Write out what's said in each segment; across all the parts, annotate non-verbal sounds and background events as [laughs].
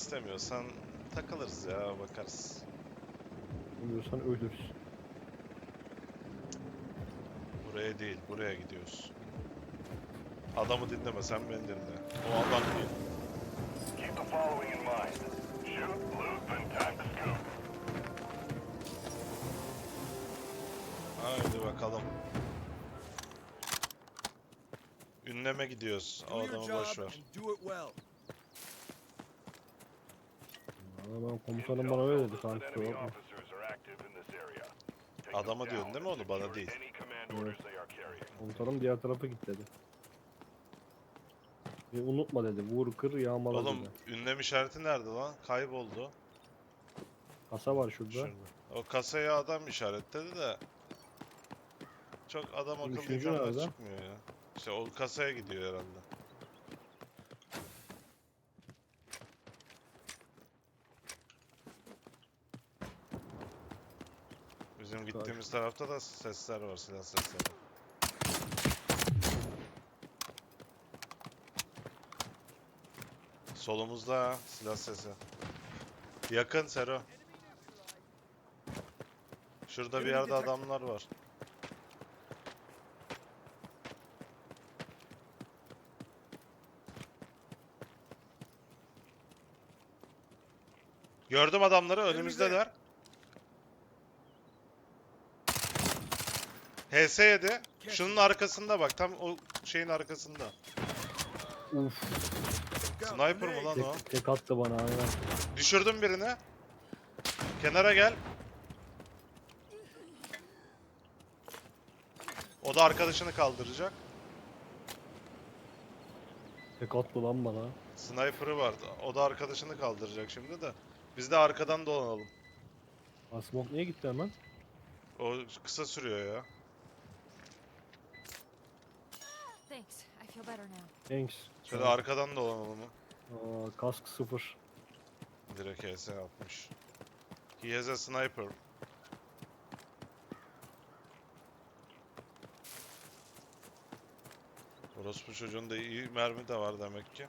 istemiyorsan takılırız ya bakarız. Bilmiyorsan ölürüz. Buraya değil, buraya gidiyoruz. Adamı dinleme, sen beni dinle. O adam değil. Keep the following in mind. Shoot, loot, then time to scoop. Haydi bakalım. Ünleme gidiyoruz. O Do your adamı boş ver. and do it well. Valla ben komutanım bana öyle dedi kanka. Adama diyorsun değil mi onu, bana değil. Carrying. Komutanım diğer tarafa git dedi. Ve unutma dedi. Vur kır yağmala Oğlum dedi. ünlem işareti nerede lan? Kayboldu. Kasa var şurada. Şurada. O kasaya adam işaretledi de. Çok adam akıllı yukarıda çıkmıyor ya. İşte o kasaya gidiyor herhalde. Bizim gittiğimiz tarafta da sesler var, silah sesleri. Solumuzda silah sesi. Yakın Sero. Şurada bir yerde adamlar var. Gördüm adamları önümüzdeler. HS7. Şunun arkasında bak tam o şeyin arkasında. Uf. Sniper mı lan o? Tek, tek attı bana aynen. Düşürdüm birini. Kenara gel. O da arkadaşını kaldıracak. Tek attı lan bana. Sniper'ı vardı. O da arkadaşını kaldıracak şimdi de. Biz de arkadan dolanalım. Asmok niye gitti hemen? O kısa sürüyor ya. Thanks. I feel better now. Thanks. Şöyle arkadan dolanalım. Aa, kask sıfır. Direkt HS atmış. He has a sniper. Orospu çocuğunda iyi mermi de var demek ki.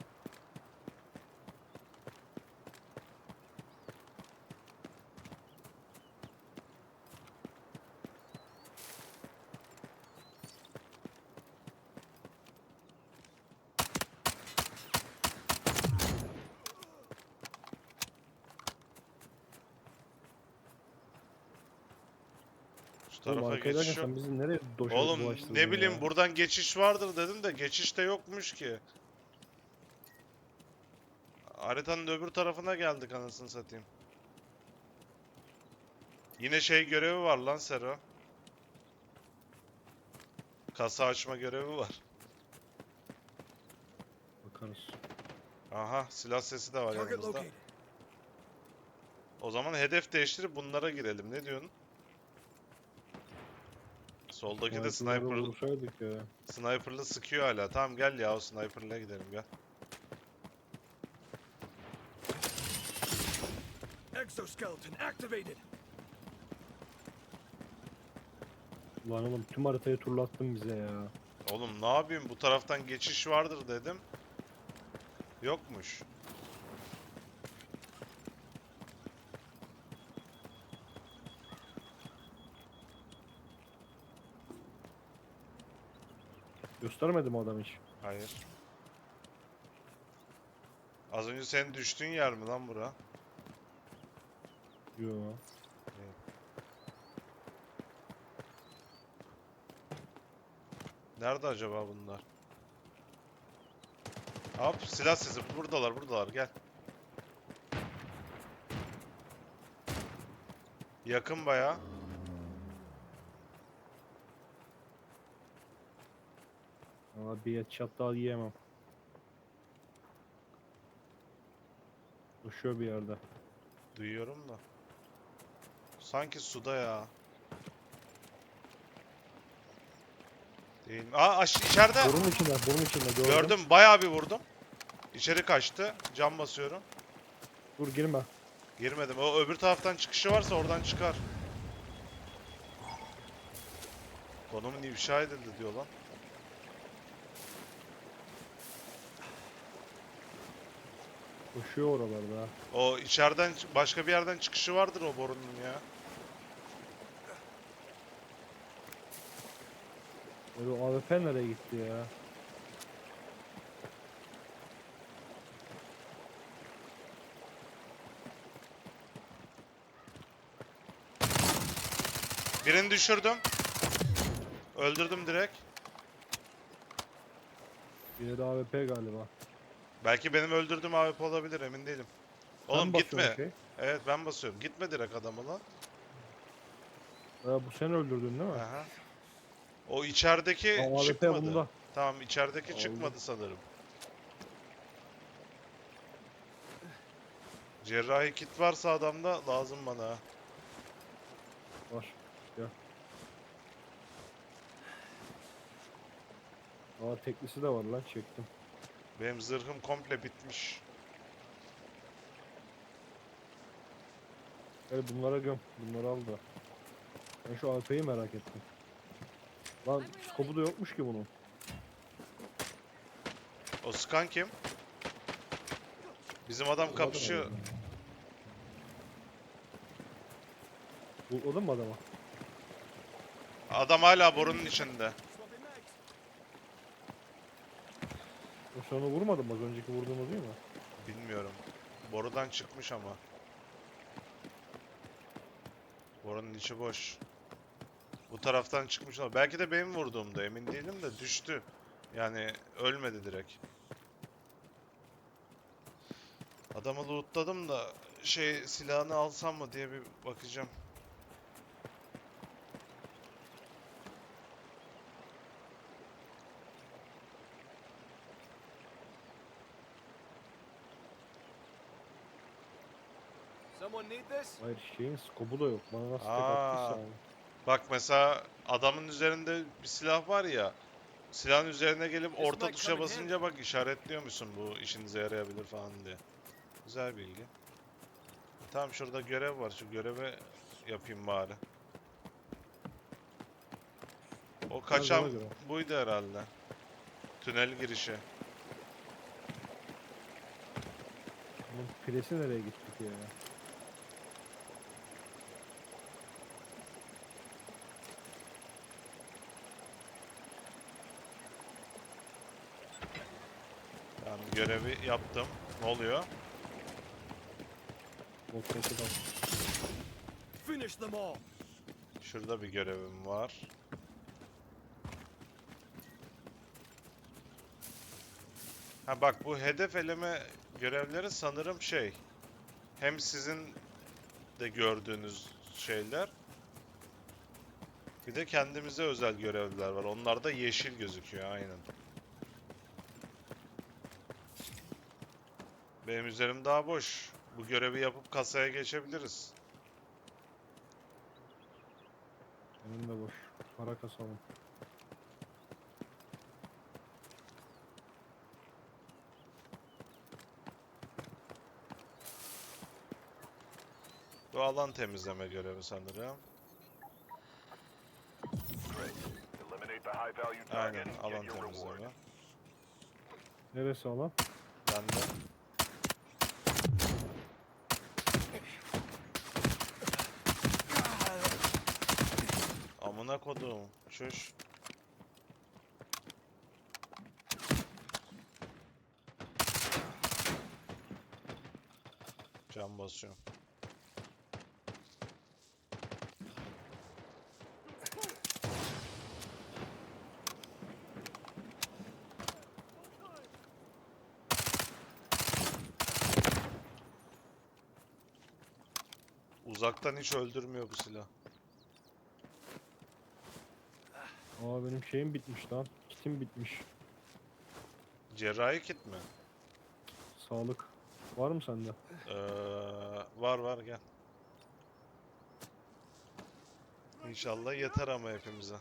Şu Oğlum tarafa geçiş yok. sen bizi nereye doş Oğlum ne bileyim ya? buradan geçiş vardır dedim de geçiş de yokmuş ki. Haritanın öbür tarafına geldik anasını satayım. Yine şey görevi var lan Sero. Kasa açma görevi var. Bakarız. Aha silah sesi de var yanımızda. O zaman hedef değiştirip bunlara girelim. Ne diyorsun? Soldaki de sniper, ya. sniperlı sıkıyor hala. Tamam gel ya o sniperla gidelim gel. Exoskeleton activated. Lan oğlum tüm haritayı turlattın bize ya. Oğlum ne yapayım bu taraftan geçiş vardır dedim. Yokmuş. Göstermedim adam hiç. Hayır. Az önce senin düştüğün yer mi lan bura? Yo. Nerede acaba bunlar? Hop silah sesi buradalar buradalar gel. Yakın baya. Ama bir headshot daha yiyemem. Koşuyor bir yerde. Duyuyorum da. Sanki suda ya. Değil mi? Aa aş içeride. Burun içinde, burun içinde gördüm. Gördüm bayağı bir vurdum. İçeri kaçtı. Cam basıyorum. Dur girme. Girmedim. O öbür taraftan çıkışı varsa oradan çıkar. Konumun ifşa edildi diyor lan. Koşuyor oralarda. O içeriden başka bir yerden çıkışı vardır o borunun ya. Böyle o AWP nereye gitti ya? Birini düşürdüm. Öldürdüm direkt. Yine de AWP galiba. Belki benim öldürdüğüm AWP olabilir emin değilim. Oğlum gitme. şey. Evet ben basıyorum. Gitme direkt adamı lan. Ha, bu sen öldürdün değil mi? Aha. O içerideki AWP çıkmadı. bunda. Tamam içerideki Aldım. çıkmadı sanırım. Cerrahi kit varsa adamda lazım bana. Var. Gel. Aa teklisi de var lan çektim. Benim zırhım komple bitmiş. Gel bunlara göm. Bunları al da. Ben şu AWP'yi merak ettim. Lan skopu da yokmuş ki bunun. O skan kim? Bizim adam kapışıyor. Vurmadın mı adama? Adam hala borunun içinde. O sana vurmadım az önceki vurduğumuz değil mi? Bilmiyorum. Borudan çıkmış ama. Borunun içi boş. Bu taraftan çıkmış olabilir. Belki de benim vurduğumda emin değilim de düştü. Yani ölmedi direkt. Adamı lootladım da şey silahını alsam mı diye bir bakacağım. Someone need this? Hayır şeyin skopu da yok. Bana nasıl tek Aa. attıysa. abi. Bak mesela adamın üzerinde bir silah var ya. Silahın üzerine gelip This orta might tuşa in basınca bak işaretliyor musun bu işinize yarayabilir falan diye. Güzel bilgi. Tamam şurada görev var. Şu görevi yapayım bari. O kaçan göre. buydu herhalde. Tünel girişi. Bunun nereye gitti ki ya? Yani görevi yaptım. Ne oluyor? Finish them all. Şurada bir görevim var. Ha bak bu hedef eleme görevleri sanırım şey. Hem sizin de gördüğünüz şeyler. Bir de kendimize özel görevler var. Onlar da yeşil gözüküyor aynen. Benim üzerim daha boş. Bu görevi yapıp kasaya geçebiliriz. Benim de boş. Para kasalım. Bu alan temizleme görevi sanırım. Aynen alan temizleme. Neresi alan? Ben de. Amına kodum. Şuş. Can basıyorum. Uzaktan hiç öldürmüyor bu silah. Aa benim şeyim bitmiş lan. Kitim bitmiş. Cerrahi kit mi? Sağlık. Var mı sende? Ee, var var gel. İnşallah yeter ama hepimize.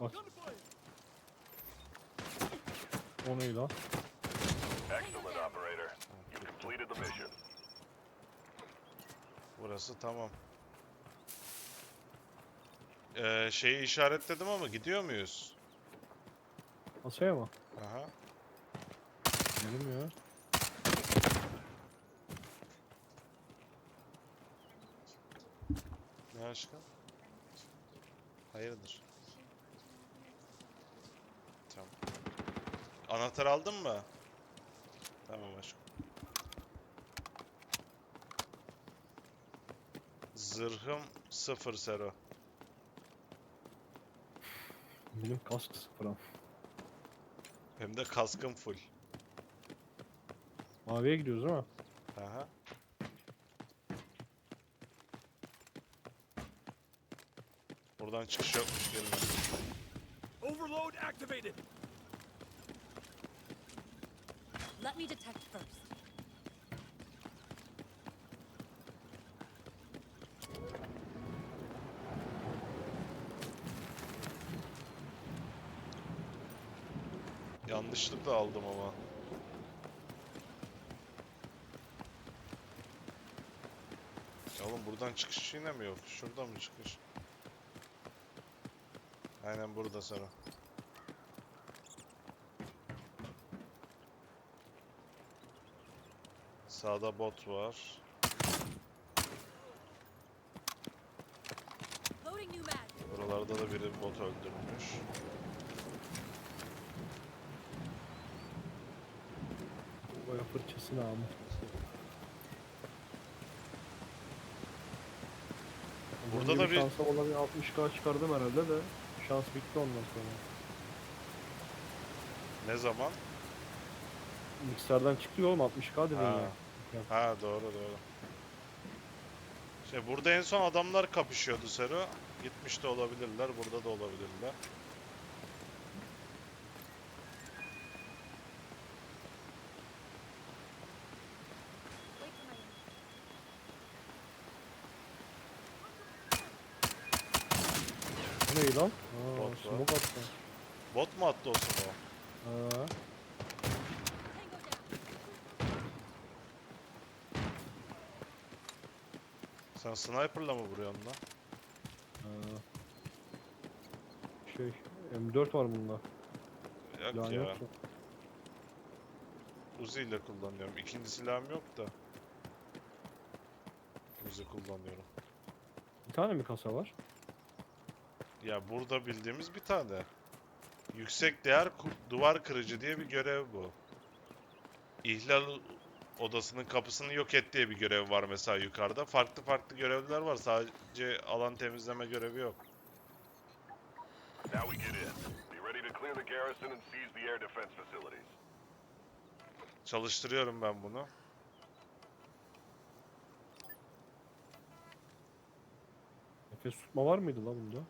At. O ne lan? Excellent, operator. You completed the mission. Burası tamam. Ee, şeyi işaretledim ama gidiyor muyuz? Masaya mı? Aha. Dedim ya. Ne aşkım? Hayırdır? Tamam. Anahtar aldın mı? Tamam aşkım. Zırhım sıfır Sero. Benim kask sıfır am. Hem de kaskım full. Maviye gidiyoruz değil mi? Aha. Buradan çıkış yokmuş gelin. Overload activated. Let me detect first. Yanlışlıkla aldım ama. Ya oğlum buradan çıkış yine mi yok? Şurada mı çıkış? Aynen burada Sara. Sağda bot var. Buralarda da biri bot öldürmüş. Baya fırçasını am. Burada da bir- Şansa ona bir 60k çıkardım herhalde de şans bitti ondan sonra. Ne zaman? Mikserden çıktı oğlum 60k dedin Ha. ya. Ha doğru doğru. Şey burada en son adamlar kapışıyordu Sero. Gitmiş de olabilirler, burada da olabilirler. Ne lan? Aa, Bot var. smoke attı. Bot mu attı o smoke'u? Ha. Sen sniper'la mı vuruyorsun lan? ha. Şey M4 var bunda. Yok Silahın ya. yoksa. Uzi ile kullanıyorum. İkinci silahım yok da. Uzi kullanıyorum. Bir tane mi kasa var? Ya burada bildiğimiz bir tane. Yüksek değer duvar kırıcı diye bir görev bu. İhlal odasının kapısını yok et diye bir görev var mesela yukarıda. Farklı farklı görevler var. Sadece alan temizleme görevi yok. Now we get in. Be ready to clear the garrison and seize the air defense facilities. Çalıştırıyorum ben bunu. Nefes tutma var mıydı lan bunda?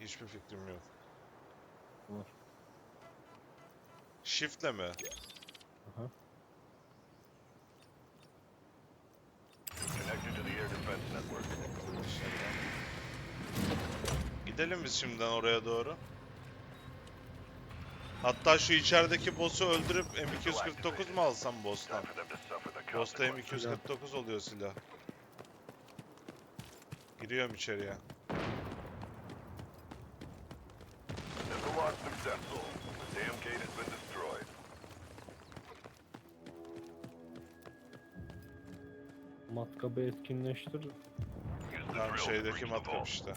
Hiçbir fikrim yok. Var. Shift'le mi? Aha. Gidelim biz şimdiden oraya doğru. Hatta şu içerideki boss'u öldürüp M249 mu alsam boss'tan? Boss'ta consequences. M249 oluyor silah. Giriyorum içeriye. Matkabı etkinleştir. Tam şeydeki matkap işte.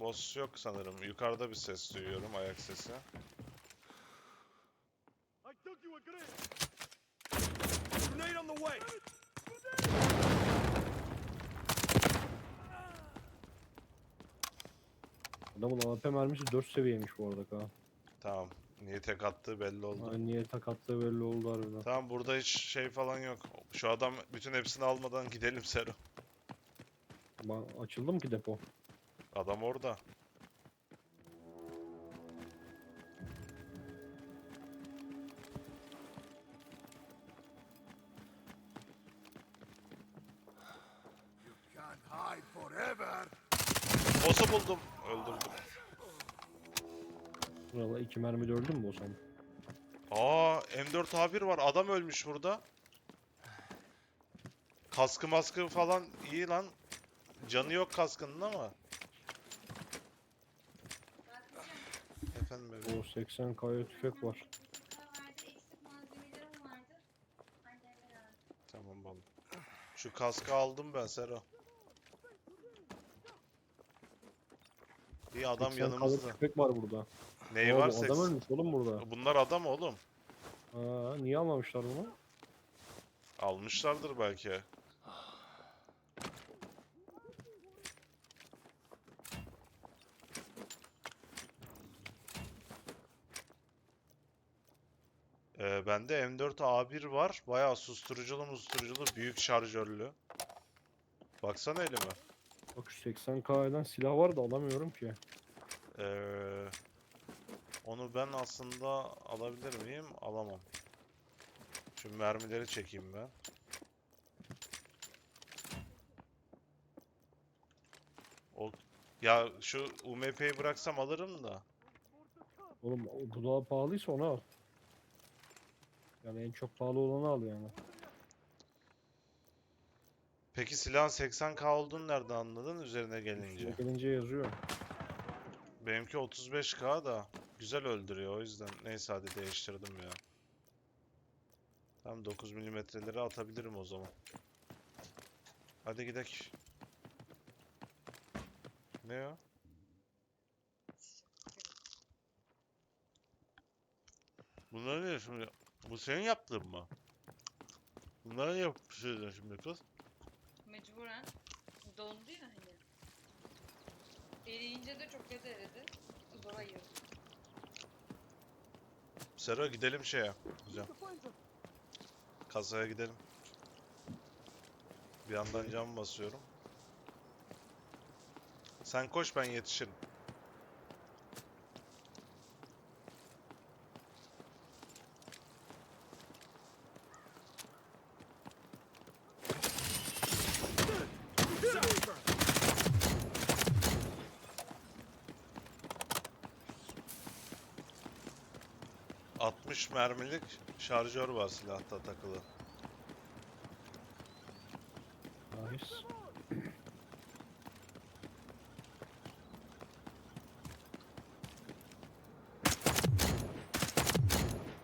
Boss yok sanırım. Yukarıda bir ses duyuyorum, ayak sesi. I took you a grenade. Grenade on the way. Adamın AP mermisi 4 seviyeymiş bu arada ka. Tamam. Niye tek attığı belli oldu. Ay niye tak attığı belli oldu harbiden. Tamam burada hiç şey falan yok. Şu adam bütün hepsini almadan gidelim Sero. Ba- Açıldı mı ki depo? Adam orada. Boss'u buldum. Öldürdüm. Valla iki mermi de öldün mü o zaman? Aa M4A1 var. Adam ölmüş burada. Kaskı maskı falan iyi lan. Canı yok kaskının ama. Efendim bebeğim. O 80 kaya tüfek var. Tamam balım. Şu kaskı aldım ben Sero. Bir adam 80 kaya yanımızda. tüfek var burada. Neyi var bu Adam 80? ölmüş oğlum burada. Bunlar adam oğlum. Aa, niye almamışlar bunu? Almışlardır belki. Ee, bende M4A1 var. Bayağı susturuculu musturuculu büyük şarjörlü. Baksana elime. Bak şu 80 kayadan silah var da alamıyorum ki. Ee, onu ben aslında alabilir miyim? Alamam. Şu mermileri çekeyim ben. O ya şu UMP'yi bıraksam alırım da. Oğlum bu daha pahalıysa onu al. Yani en çok pahalı olanı al yani. Peki silahın 80k olduğunu nereden anladın üzerine gelince? Üstüne gelince yazıyor. Benimki 35k da güzel öldürüyor o yüzden. Neyse hadi değiştirdim ya. Tam 9 milimetreleri atabilirim o zaman. Hadi gidelim. Ne o? Bunları ne şimdi? Bu senin yaptığın mı? Bunları yapmışsın şimdi kız. Mecburen. Dondu ya hani. Eriyince de çok kötü eridi. Zora girdi. Sero gidelim şeye. Güzel. Kasaya gidelim. Bir yandan cam basıyorum. Sen koş ben yetişirim. ...60 mermilik şarjör var silahta takılı. Nice.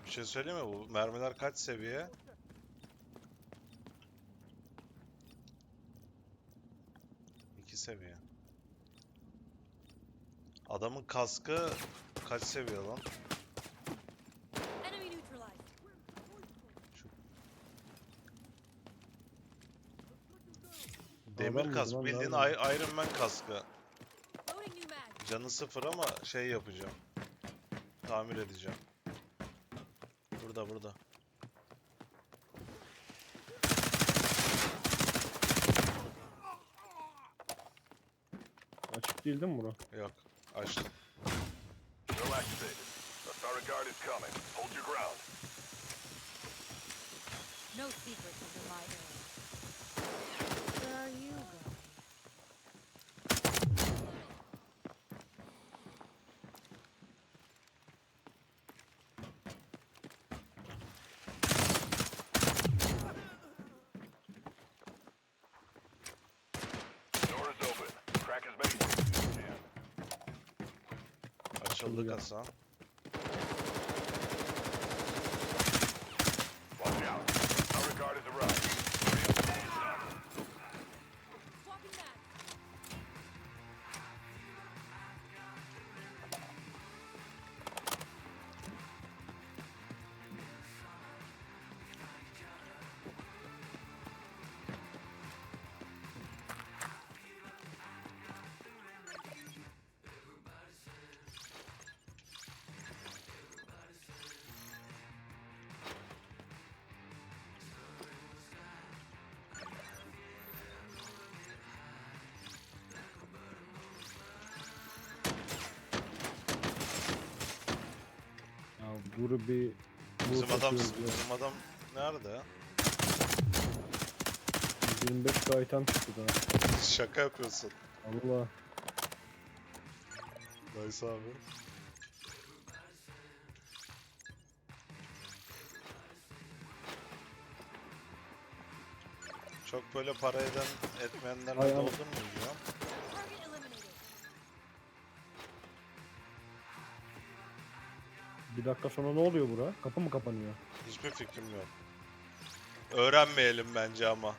Bir şey söyleyeyim mi? Bu mermiler kaç seviye? İki seviye. Adamın kaskı kaç seviye lan? Demir kask. Bildiğin? I- Iron Man kaskı. Canı sıfır ama şey yapacağım. Tamir edeceğim. Burada burada. Açık değil değil mi bura? Yok. Açtım. Activated. The guard is coming. Hold your ground. No secrets under my Açıldı Açıldı. kasa. Dur bir... Bizim adam, bizim adam nerede ya? 25 k item çıktı daha. Şaka yapıyorsun. Allah. Nice abi. Çok böyle para eden etmeyenlerle ay. doldun mu ya? Bir dakika sonra ne oluyor bura? Kapı mı kapanıyor? Hiçbir fikrim yok. Öğrenmeyelim bence ama.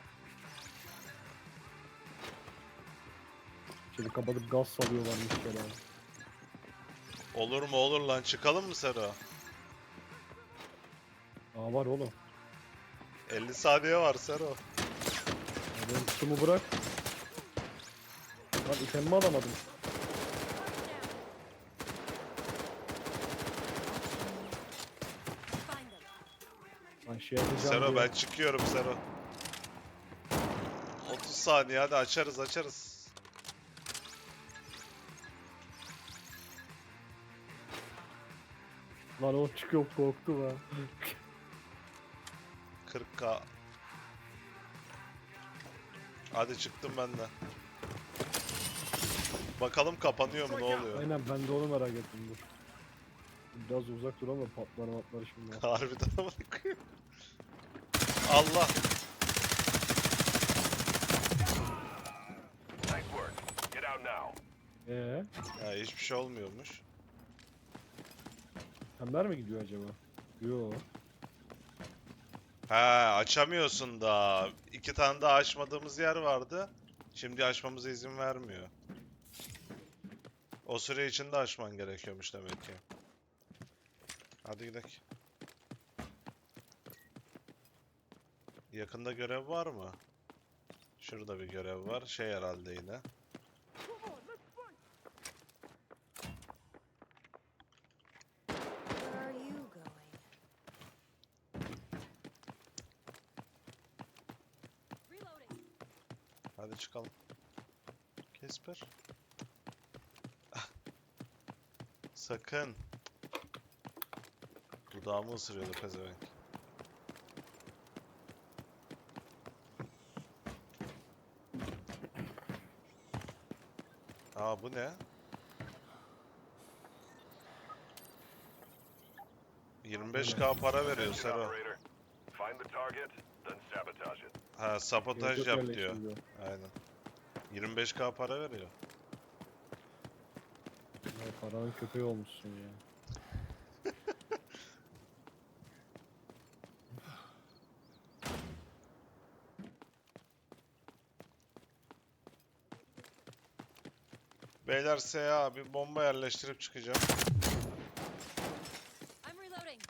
İçeri kapatıp gaz salıyorlarmış falan. Olur mu olur lan çıkalım mı Sero? Aa var oğlum. 50 saniye var Sero. Ya benim kutumu bırak. Lan itemimi alamadım. Lan şey yapacağım Sero diye- ben çıkıyorum Sero. 30 saniye hadi açarız açarız. Lan o çıkıyor korktu ha. 40k. Hadi çıktım ben de. Bakalım kapanıyor mu ne oluyor? Aynen ben de onu merak ettim dur. Biraz uzak dur ama patlar patlar şimdi. [laughs] Harbiden ama koyayım. Allah. Nice work. Get out now. Eee? Ya hiçbir şey olmuyormuş. Pember mi gidiyor acaba? Yo. He açamıyorsun da. İki tane daha açmadığımız yer vardı. Şimdi açmamıza izin vermiyor. O süre içinde açman gerekiyormuş demek ki. Hadi gidelim. Yakında görev var mı? Şurada bir görev var. Şey herhalde yine. Hadi çıkalım. Kesper. [laughs] Sakın. Dudağımı ısırıyordu pezevenk. Aa bu ne? 25k para veriyor Sero. operator. Find the target, then sabotage it. Ha sabotaj yap diyor. Aynen. 25k para veriyor. Ya paranın köpeği olmuşsun ya. Beyler SA bir bomba yerleştirip çıkacağım. I'm reloading.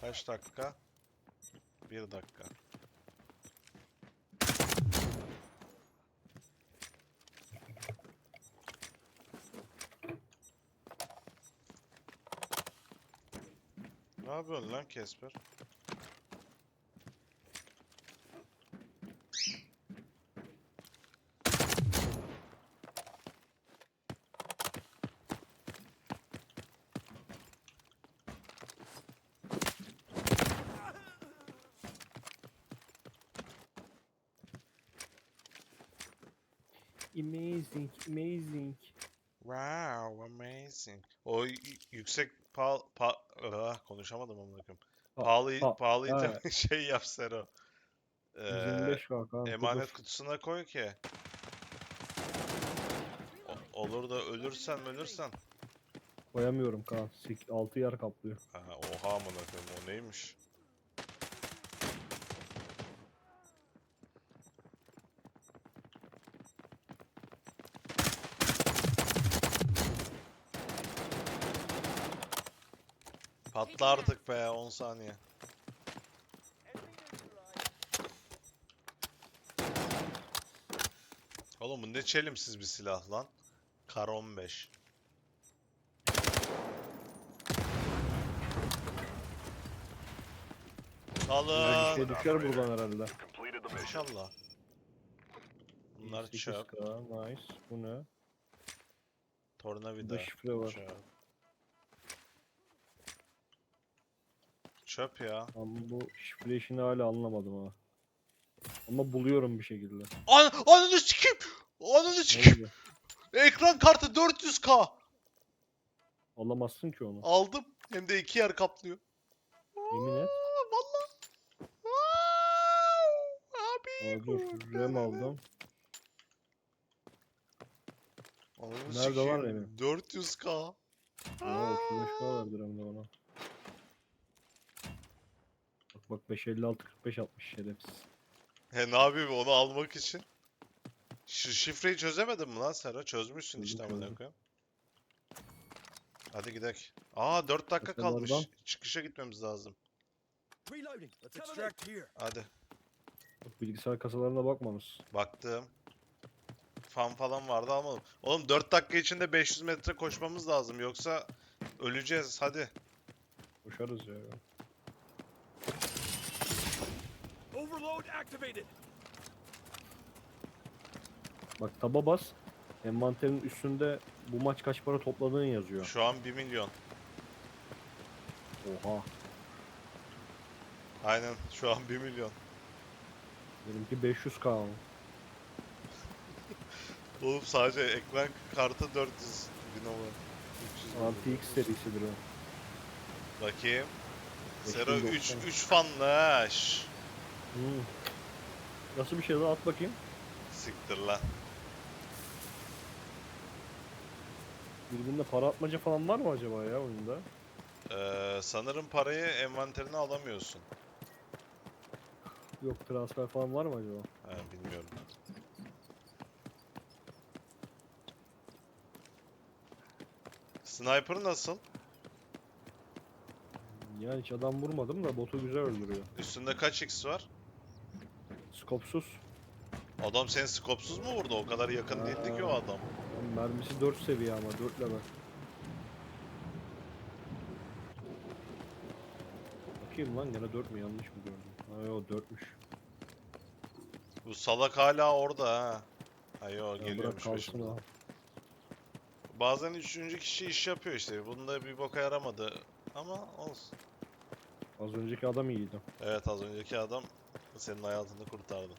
Kaç dakika? Bir dakika. Yapıyorsun lan Kesper? Amazing, amazing. Wow, amazing. O yüksek pahalı pa Ah, konuşamadım amına koyayım. Pa- Pahalı pa- pahalı ha. [laughs] şey yap Sero. Ee, 125 kaka. emanet kutusuna koy ki. O- olur da ölürsen ölürsen. Koyamıyorum kan. 6 yer kaplıyor. Ha, oha amına koyayım o neymiş? Patla artık be 10 saniye. Oğlum bu ne çelimsiz bir silah lan. Kar 15. Bir Alın. şey düşer buradan herhalde. İnşallah. Bunlar çöp. 8K, nice. Bu ne? Tornavida. Şifre var. Çöp. Çöp ya. Ama bu şifre işini hala anlamadım ha. Ama buluyorum bir şekilde. An ananı sikeyim. Ananı sikeyim. Ekran kartı 400k. Alamazsın ki onu. Aldım. Hem de iki yer kaplıyor. Yemin et. Valla. Abi. Aa, dur rem aldım. Ananı Nerede var sikeyim, benim? 400k. Aa 35k verdi remde ona. Bak bak 556 45 60 şerefsiz. He ne yapayım onu almak için? Şu şifreyi çözemedin mi lan Sera? Çözmüşsün Çözdüm, işte amına çözdüm. koyayım. Hadi gidelim. Aa 4 dakika kalmış. Tepelerden. Çıkışa gitmemiz lazım. Reloading. Let's Cover me. extract here. Hadi. Bak bilgisayar kasalarına bakmamış. Baktım. Fan falan vardı almadım. Oğlum 4 dakika içinde 500 metre koşmamız lazım yoksa öleceğiz hadi. Koşarız ya. Overload activated. Bak taba bas. Envanterin üstünde bu maç kaç para topladığın yazıyor. Şu an 1 milyon. Oha. Aynen şu an 1 milyon. Benimki 500k ama. [laughs] Oğlum sadece ekran kartı 400 bin olur. 300 bin. RTX serisidir o. Bakayım. Sero 3 590. 3 fanlı ha. şş. Hmm. Nasıl bir şey daha at bakayım. Siktir lan. Birbirine para atmaca falan var mı acaba ya oyunda? Ee, sanırım parayı envanterine alamıyorsun. Yok transfer falan var mı acaba? Ha, bilmiyorum. Sniper nasıl? Yani hiç adam vurmadım da botu güzel öldürüyor. Üstünde kaç x var? Skopsuz. Adam seni skopsuz mu vurdu? O kadar yakın değildi ki o adam. Mermisi 4 seviye ama 4 level. Bakayım lan gene 4 mü yanlış mı gördüm? Ha yo 4'müş. Bu salak hala orada ha. Ha yo Ya bırak geliyormuş kalsın peşimden. ha. Bazen üçüncü kişi iş yapıyor işte. Bunda bir boka yaramadı. Ama olsun. Az önceki adam iyiydi. Evet az önceki adam senin hayatını kurtardı.